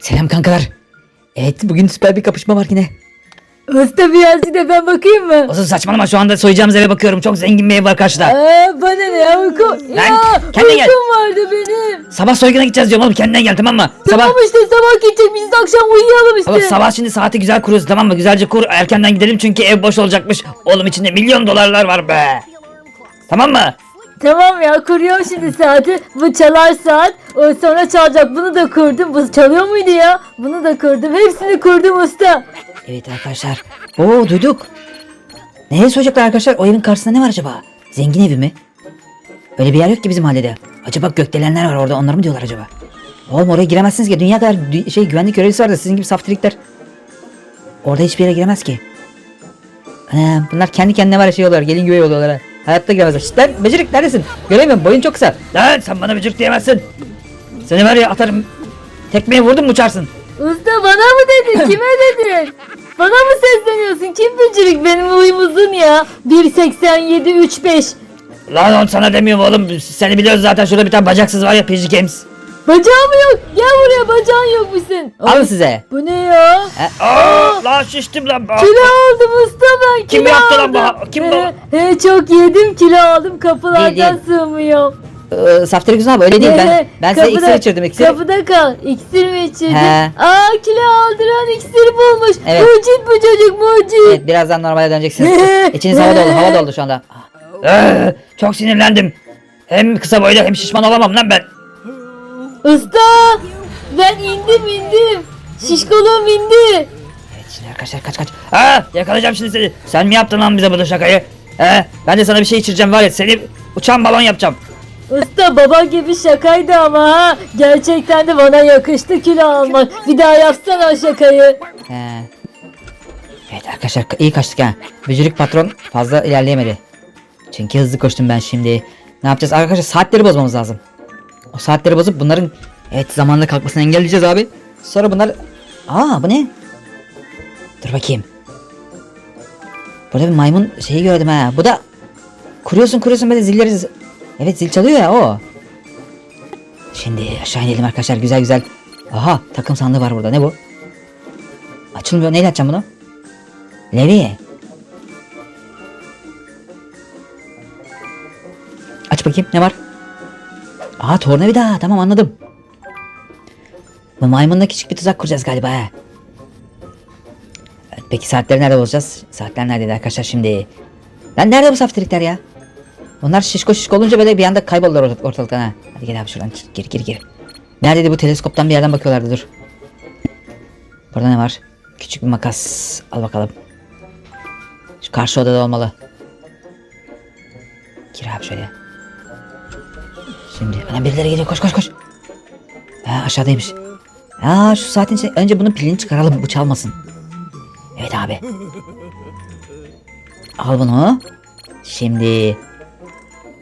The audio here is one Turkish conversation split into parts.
Selam kankalar. Evet bugün süper bir kapışma var yine. Usta birazcık da ben bakayım mı? Olsun saçmalama şu anda soyacağımız eve bakıyorum. Çok zengin bir ev var karşıda. Aa, bana ne ya uyku? Lan, Ya kendine gel. uykum vardı benim. Sabah soyguna gideceğiz diyorum oğlum kendine gel tamam mı? Sabah Tamam işte sabah gidecek biz de akşam uyuyalım işte. Oğlum sabah şimdi saati güzel kuruyoruz tamam mı? Güzelce kur erkenden gidelim çünkü ev boş olacakmış. Oğlum içinde milyon dolarlar var be. Tamam mı? Tamam ya kuruyorum şimdi saati. Bu çalar saat. O sonra çalacak. Bunu da kurdum. Bu çalıyor muydu ya? Bunu da kurdum. Hepsini kurdum usta. Evet arkadaşlar. Oo duyduk. Neye soyacaklar arkadaşlar? O evin karşısında ne var acaba? Zengin evi mi? Öyle bir yer yok ki bizim mahallede. Acaba gökdelenler var orada onları mı diyorlar acaba? Oğlum oraya giremezsiniz ki. Dünya kadar dü- şey güvenlik görevlisi var da sizin gibi saftirikler. Orada hiçbir yere giremez ki. Ana, bunlar kendi kendine var şey oluyorlar. Gelin güvey oluyorlar ha. Hayatta giremezler. Şşt lan becerik neredesin? Göremiyorum boyun çok kısa. Lan sen bana becerik diyemezsin. Seni var ya atarım. Tekmeye vurdum mu uçarsın. Usta bana mı dedin? Kime dedin? Bana mı sesleniyorsun? Kim böcürük? Benim boyum uzun ya. 1.87 35. Lan on sana demiyorum oğlum. Seni biliyoruz zaten şurada bir tane bacaksız var ya PG Games. Bacağım yok. Gel buraya bacağın yok musun? Alın size. Bu ne ya? He, aa, lan şiştim lan. Aa, Kilo aldım usta ben. Kim kilo yaptı lan aldım. bu? Kim bu? He, he, çok yedim kilo aldım kapılardan değil. sığmıyorum. Ee, Saftirik Hüsnü abi öyle değil ben. Ben size iksir içirdim iksir. Kapıda kal. İksir mi içirdin? He. Aa kilo aldıran iksir bulmuş. Evet. Mucit bu çocuk mucit. Evet birazdan normale döneceksiniz. İçiniz hava doldu hava doldu şu anda. Ee, çok sinirlendim. Hem kısa boylu hem şişman olamam lan ben. Usta ben indim indim. Şişkoluğum indi. Evet şimdi arkadaşlar kaç kaç. Aa, yakalayacağım şimdi seni. Sen mi yaptın lan bize bu şakayı? Ee, ben de sana bir şey içireceğim var ya seni uçan balon yapacağım. Usta baba gibi şakaydı ama ha. Gerçekten de bana yakıştı kilo almak. Bir daha yapsana o şakayı. He. Evet arkadaşlar iyi kaçtık ha. Bücürük patron fazla ilerleyemedi. Çünkü hızlı koştum ben şimdi. Ne yapacağız arkadaşlar saatleri bozmamız lazım. O saatleri bozup bunların evet zamanında kalkmasını engelleyeceğiz abi. Sonra bunlar... Aa bu ne? Dur bakayım. Burada bir maymun şeyi gördüm ha. Bu da kuruyorsun kuruyorsun böyle zilleri... Evet zil çalıyor ya o. Şimdi aşağı inelim arkadaşlar güzel güzel. Aha takım sandığı var burada ne bu? Açılmıyor. Neyle açacağım bunu? Levi. Aç bakayım ne var? Aa tornavida tamam anladım. Bu maymunla küçük bir tuzak kuracağız galiba. Evet, Peki saatleri nerede bulacağız? Saatler neredeydi arkadaşlar şimdi? Lan nerede bu saftirikler ya? Bunlar şişko şişko olunca böyle bir anda kayboldular orta- ortalıktan ha. Hadi gel abi şuradan gir gir gir. Neredeydi bu teleskoptan bir yerden bakıyorlardı dur. Burada ne var? Küçük bir makas. Al bakalım. Şu karşı odada olmalı. Gir abi şöyle. Şimdi anam birileri geliyor koş koş koş. Ha aşağıdaymış. Aa şu saatin içinde önce bunun pilini çıkaralım bu çalmasın. Evet abi. Al bunu. Şimdi.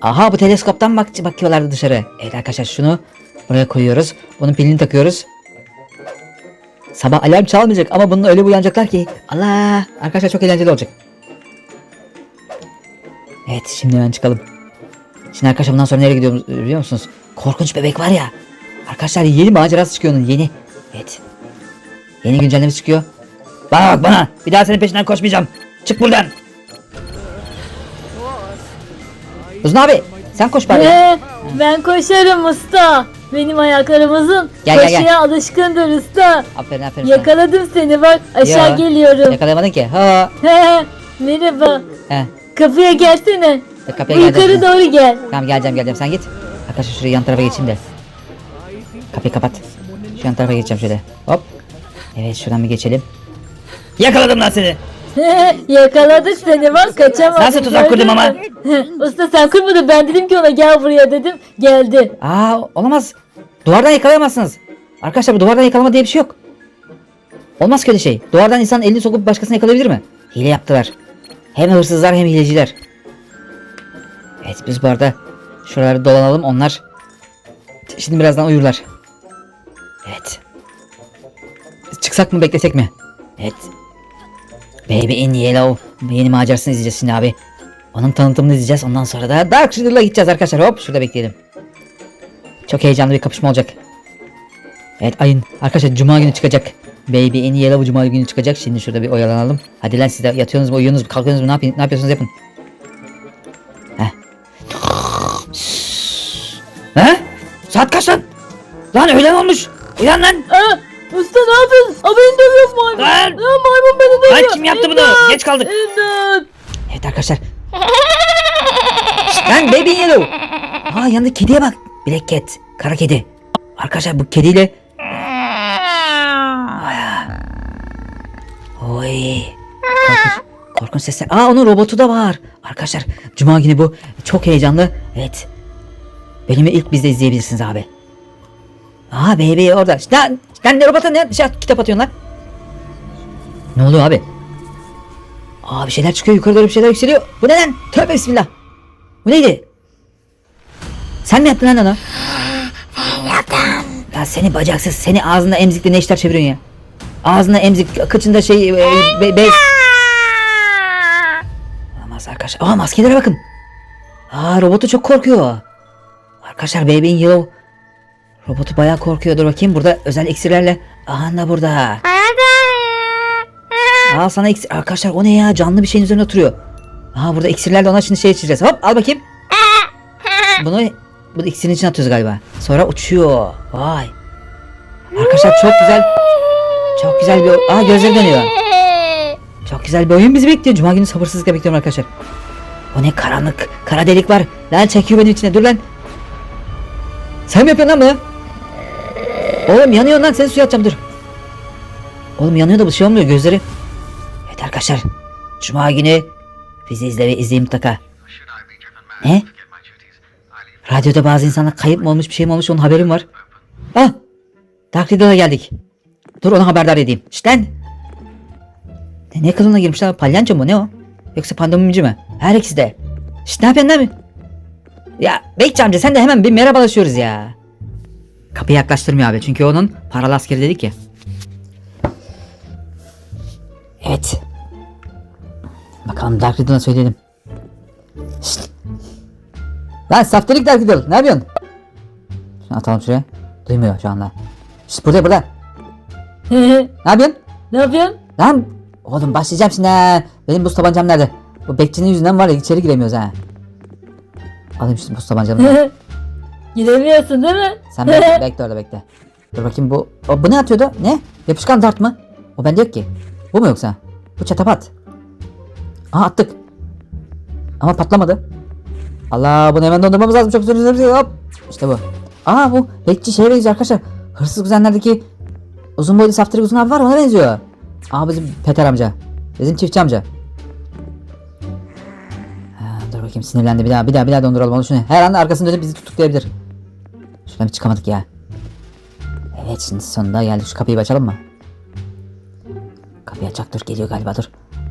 Aha bu teleskoptan bak bakıyorlardı dışarı. Evet arkadaşlar şunu buraya koyuyoruz. Bunun pilini takıyoruz. Sabah alarm çalmayacak ama bunun öyle uyanacaklar ki. Allah! Arkadaşlar çok eğlenceli olacak. Evet şimdi hemen çıkalım. Şimdi arkadaşlar bundan sonra nereye gidiyoruz biliyor musunuz? Korkunç bebek var ya. Arkadaşlar yeni macerası çıkıyor onun yeni. Evet. Yeni güncelleme çıkıyor. Bana bak bana. Bir daha senin peşinden koşmayacağım. Çık buradan. Uzun abi sen koş bari. Ee, ben koşarım usta. Benim ayaklarım uzun. Gel, gel, Koşuya gel. alışkındır usta. Aferin aferin. sana. Yakaladım seni bak aşağı Ya, geliyorum. Yakalayamadın ki. Ha. Merhaba. He. Kapıya gelsene. E, kapıya Yukarı geleceğim. doğru gel. Tamam geleceğim geleceğim sen git. Arkadaşlar şuraya yan tarafa geçeyim de. Kapıyı kapat. Şu yan tarafa geçeceğim şöyle. Hop. Evet şuradan bir geçelim. Yakaladım lan seni. Yakaladık seni bak kaçamadın. Nasıl tuzak kurdum ama? usta sen kurmadın ben dedim ki ona gel buraya dedim. Geldi. Aa olamaz. Duvardan yakalayamazsınız. Arkadaşlar bu duvardan yakalama diye bir şey yok. Olmaz ki öyle şey. Duvardan insan elini sokup başkasını yakalayabilir mi? Hile yaptılar. Hem hırsızlar hem hileciler. Evet biz bu arada şuraları dolanalım onlar. Şimdi birazdan uyurlar. Evet. Çıksak mı beklesek mi? Evet. Baby in Yellow yeni macerasını izleyeceğiz şimdi abi. Onun tanıtımını izleyeceğiz. Ondan sonra da Dark Riddle'a gideceğiz arkadaşlar. Hop şurada bekleyelim. Çok heyecanlı bir kapışma olacak. Evet ayın arkadaşlar cuma günü çıkacak. Baby in Yellow cuma günü çıkacak. Şimdi şurada bir oyalanalım. Hadi lan siz de yatıyorsunuz mu uyuyorsunuz mu kalkıyorsunuz mu ne, yapın, ne yapıyorsunuz yapın. He? Saat kaç lan? Lan öğlen olmuş. Uyan lan. Aa, usta ne yapıyorsun? Beni dövüyor maymun. Lan! Aa, maymun beni dövüyor. Lan kim yaptı bunu? İmdat! Geç kaldık. İmdat. Evet arkadaşlar. Şşt, lan Baby Yellow. Aa yanında kediye bak. Black Cat. Kara kedi. Arkadaşlar bu kediyle Oy. Korkunç, korkunç sesler. Aa onun robotu da var. Arkadaşlar cuma günü bu. Çok heyecanlı. Evet. Bölümü ilk bizde izleyebilirsiniz abi. Aa baby orada. Lan, lan ne robota ne şey, kitap atıyorsun lan? Ne oluyor abi? Aa bir şeyler çıkıyor yukarı doğru bir şeyler yükseliyor. Bu ne lan? Tövbe bismillah. Bu neydi? Sen mi yaptın lan onu? Ya seni bacaksız seni ağzında emzikle ne işler çeviriyorsun ya? Ağzında emzik, kıçında şey, e, be, bez. Olamaz arkadaşlar. Aa maskelere bakın. Aa robotu çok korkuyor. Arkadaşlar Baby in Yellow robotu bayağı korkuyor. Dur bakayım burada özel iksirlerle. Aha da burada. Al sana iksir. Arkadaşlar o ne ya? Canlı bir şeyin üzerine oturuyor. Aa burada iksirlerle ona şimdi şey içeceğiz. Hop al bakayım. Bunu bu iksirin içine atıyoruz galiba. Sonra uçuyor. Vay. Arkadaşlar çok güzel. Çok güzel bir Aa gözleri dönüyor. Çok güzel bir oyun bizi bekliyor. Cuma günü sabırsızlıkla bekliyorum arkadaşlar. O ne karanlık. Kara delik var. Lan çekiyor benim içine. Dur lan. Sen mi yapıyorsun lan bunu? Oğlum yanıyor lan. Seni suya atacağım dur. Oğlum yanıyor da bu şey olmuyor gözleri. Evet arkadaşlar. Cuma günü bizi izle ve izleyin mutlaka. Ne? Radyoda bazı insanlar kayıp mı olmuş bir şey mi olmuş onun haberim var. Ah! Dark Riddle'a geldik. Dur ona haberdar edeyim. İşte lan. Ne, ne kılığına girmiş lan? Palyanço mu ne o? Yoksa pandomimci mi? Her ikisi de. İşte ne yapıyorsun lan? Ya Bekçi amca sen de hemen bir merhabalaşıyoruz ya. Kapıyı yaklaştırmıyor abi çünkü onun paralı askeri dedik ya. Evet. Bakalım Dark Riddle'a söyleyelim. Şşt. Lan saftirik Dark Riddle ne yapıyorsun? Şunu atalım şuraya. Duymuyor şu anda. Şşt burada burada. Ne yapıyorsun? ne yapıyorsun? Lan oğlum başlayacağım şimdi ha. Benim buz tabancam nerede? Bu bekçinin yüzünden var ya içeri giremiyoruz ha. Alayım şimdi buz tabancamı. Gidemiyorsun değil mi? Sen bekle, bekle orada bekle. Dur bakayım bu. O, bu ne atıyordu? Ne? Yapışkan dart mı? O bende yok ki. Bu mu yoksa? Bu çatapat. Aha attık. Ama patlamadı. Allah bunu hemen dondurmamız lazım. Çok zor. Hop. İşte bu. Aa bu bekçi şeye benziyor arkadaşlar. Hırsız kuzenlerdeki uzun boylu saftirik uzun abi var ona benziyor. Aa bizim Peter amca. Bizim çiftçi amca. Bakayım sinirlendi bir daha bir daha bir daha donduralım onu şunu. Her anda arkasını dönüp bizi tutuklayabilir. Şuradan bir çıkamadık ya. Evet şimdi sonunda geldik şu kapıyı açalım mı? Kapıyı açacak dur geliyor galiba dur.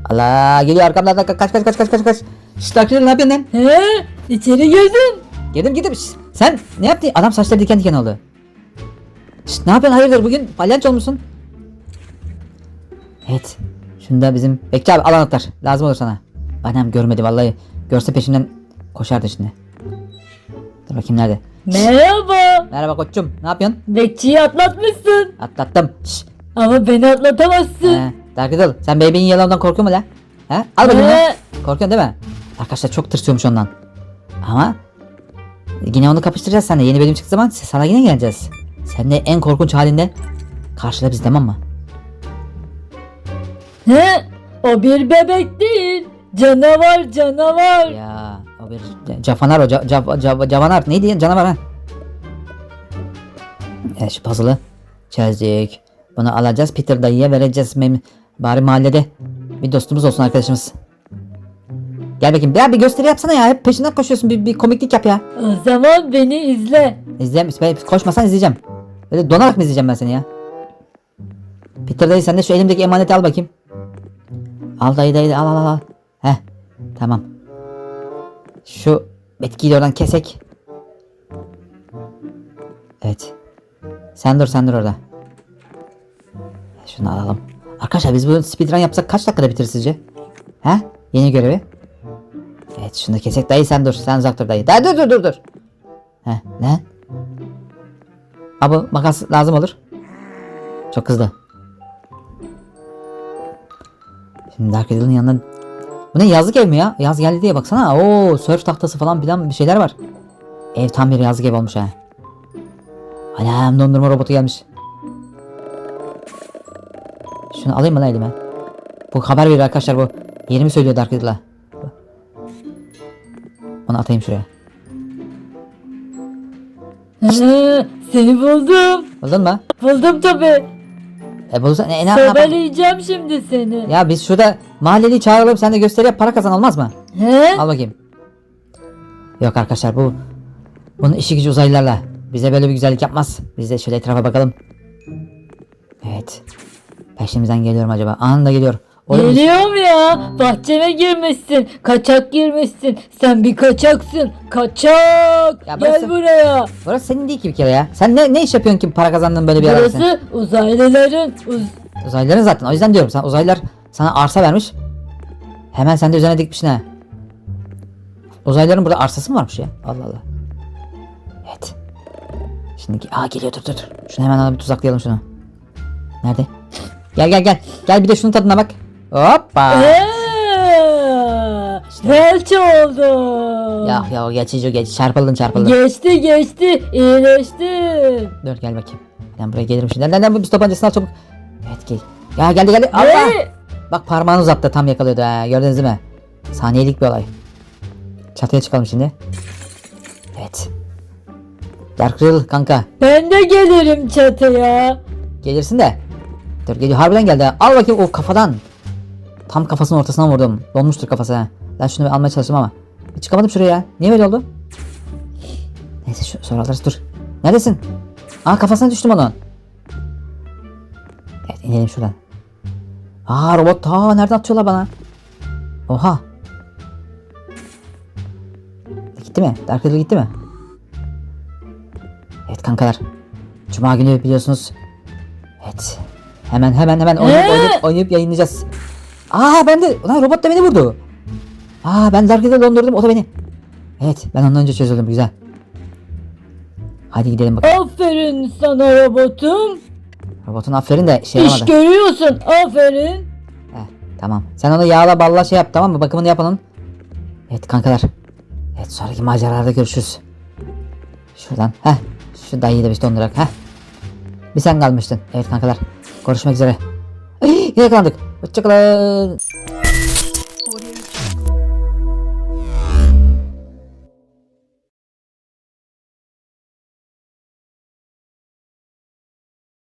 Allah geliyor arkamdan kaç kaç kaç kaç kaç kaç kaç. Şşt Dark ne yapıyorsun lan? He, içeri girdin. Girdim girdim. Şşt, sen ne yaptın? Adam saçları diken diken oldu. Şşt, ne yapıyorsun hayırdır bugün palyaço olmuşsun? Evet. Şunda bizim bekle abi al anahtar. Lazım olur sana. Annem görmedi vallahi. Görse peşimden koşardı şimdi. Dur bakayım nerede? Merhaba. Merhaba koçum. Ne yapıyorsun? Bekçiyi atlatmışsın. Atlattım. Şşt. Ama beni atlatamazsın. He, Dark Riddle sen Baby'in yalanından korkuyor mu lan? He? Al bakayım lan. Korkuyorsun değil mi? Arkadaşlar çok tırsıyormuş ondan. Ama yine onu kapıştıracağız seninle. Yeni bölüm çıktığı zaman sana yine geleceğiz. Sen de en korkunç halinde karşıla biz tamam mı? He, o bir bebek değil. Canavar canavar. Ya o bir cafanar o ca, ca, ca, cavanar neydi canavar ha? Evet şu puzzle'ı çözdük. Bunu alacağız Peter dayıya vereceğiz. Mem Bari mahallede bir dostumuz olsun arkadaşımız. Gel bakayım. Ya bir gösteri yapsana ya. Hep peşinden koşuyorsun. Bir, bir komiklik yap ya. O zaman beni izle. İzleyeyim. Ben koşmasan izleyeceğim. Böyle donarak mı izleyeceğim ben seni ya? Peter dayı sen de şu elimdeki emaneti al bakayım. Al dayı dayı al al al. Heh. Tamam. Şu bitkiyi de oradan kesek. Evet. Sen dur sen dur orada. Şunu alalım. Arkadaşlar biz bu speedrun yapsak kaç dakikada bitirir sizce? He? Yeni görevi. Evet şunu da kesek. Dayı sen dur. Sen uzak dur dayı. Dayı dur dur dur dur. He ne? Abi makas lazım olur. Çok hızlı. Şimdi Dark Riddle'ın yanına... Bu ne yazlık ev mi ya? Yaz geldi diye baksana. Oo surf tahtası falan filan bir şeyler var. Ev tam bir yazlık ev olmuş ha. Anam dondurma robotu gelmiş. Şunu alayım mı lan elime? Bu haber veriyor arkadaşlar bu. Yeni mi söylüyor Dark Riddle'a? Onu atayım şuraya. Seni buldum. Buldun mu? Buldum tabi. E bulursan e, ne, ne yapalım? Sobeleyeceğim şimdi seni. Ya biz şurada mahalleli çağıralım sen de gösteri yap para kazan olmaz mı? He? Al bakayım. Yok arkadaşlar bu bunun işi gücü uzaylılarla. Bize böyle bir güzellik yapmaz. Biz de şöyle etrafa bakalım. Evet. Peşimizden geliyorum acaba. Anında geliyor. Oğlum, Geliyorum ya. Bahçeme girmişsin. Kaçak girmişsin. Sen bir kaçaksın. Kaçak. Ya Gel burası- buraya. Burası senin değil ki bir kere ya. Sen ne, ne iş yapıyorsun ki para kazandın böyle bir arada? Burası uzaylıların uz Uzaylıların zaten o yüzden diyorum. Sen uzaylılar sana arsa vermiş. Hemen sen de üzerine dikmişsin ha. Uzaylıların burada arsası mı varmış ya? Allah Allah. Evet. Şimdi aa geliyor dur dur dur. Şunu hemen alıp bir tuzaklayalım şunu. Nerede? Gel gel gel. Gel bir de şunun tadına bak. Hoppa. Eee, Felç oldu. Ya ya o geç. Çarpıldın çarpıldın. Geçti geçti. İyileştin. Dur gel bakayım. Ben buraya gelirim şimdi. Nereden bu biz tabancasını al çabuk. Evet gel. Ya geldi geldi. Allah. Bak parmağını uzattı tam yakalıyordu ha. Gördünüz değil mi? Saniyelik bir olay. Çatıya çıkalım şimdi. Evet. Dark Riddle kanka. Ben de gelirim çatıya. Gelirsin de. Dur geliyor. Harbiden geldi ha. Al bakayım o kafadan. Tam kafasının ortasına vurdum. Donmuştur kafası ha. Ben şunu bir almaya çalıştım ama. Bir çıkamadım şuraya ya. Niye böyle oldu? Neyse şu, sonra alırız dur. Neredesin? Aa kafasına düştüm onun. Evet inelim şuradan. Aa robot ta nereden atıyorlar bana? Oha. E, gitti mi? Dark Riddle gitti mi? Evet kankalar. Cuma günü biliyorsunuz. Evet. Hemen hemen hemen oynayıp, Ee? oynayıp, oynayıp yayınlayacağız. Aa ben de ulan robot da beni vurdu. Aa ben Dark Riddle'ı dondurdum o da beni. Evet ben ondan önce çözüldüm güzel. Hadi gidelim bakalım. Aferin sana robotum. Robotun aferin de şey İş yapamadı. görüyorsun. Aferin. Heh, tamam. Sen onu yağla balla şey yap tamam mı? Bakımını yap onun. Evet kankalar. Evet sonraki maceralarda görüşürüz. Şuradan. Heh. Şu dayıyı da bir dondurak. Heh. Bir sen kalmıştın. Evet kankalar. Görüşmek üzere. Ay, yakalandık. 我这个人。